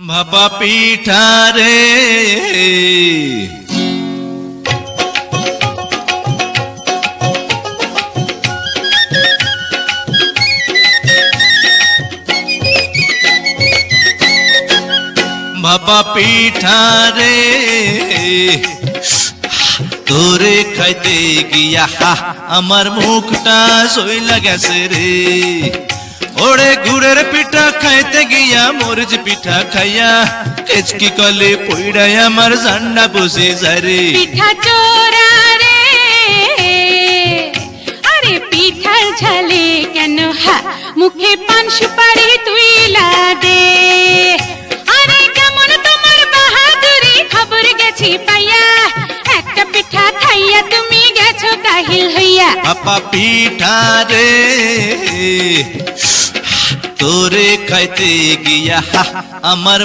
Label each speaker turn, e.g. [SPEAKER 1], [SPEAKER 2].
[SPEAKER 1] ভাপা পিঠা রে। ভাপা পিঠা রে। তোরে খাইতে গিয়া আমার মুখটা সইলা গেছে রে। ওরে গুড়ের পিঠা খাইতে গিয়া মরিচ পিঠা খাইয়া কেচকি কলে পইড়াই আমার জান্ডা বসে যায় রে।
[SPEAKER 2] পিঠা চোরা রে আরে পিঠার ঝালে কেন হা মুখে পান সুপারি তুই দে। আরে কেমন তোমার বাহাদুরি খবর গেছি পাইয়া একটা পিঠা খাইয়া তুমি গেছো কাহিল হইয়া।
[SPEAKER 1] আপা পিঠা রে তোরে খাইতে গিয়া আমার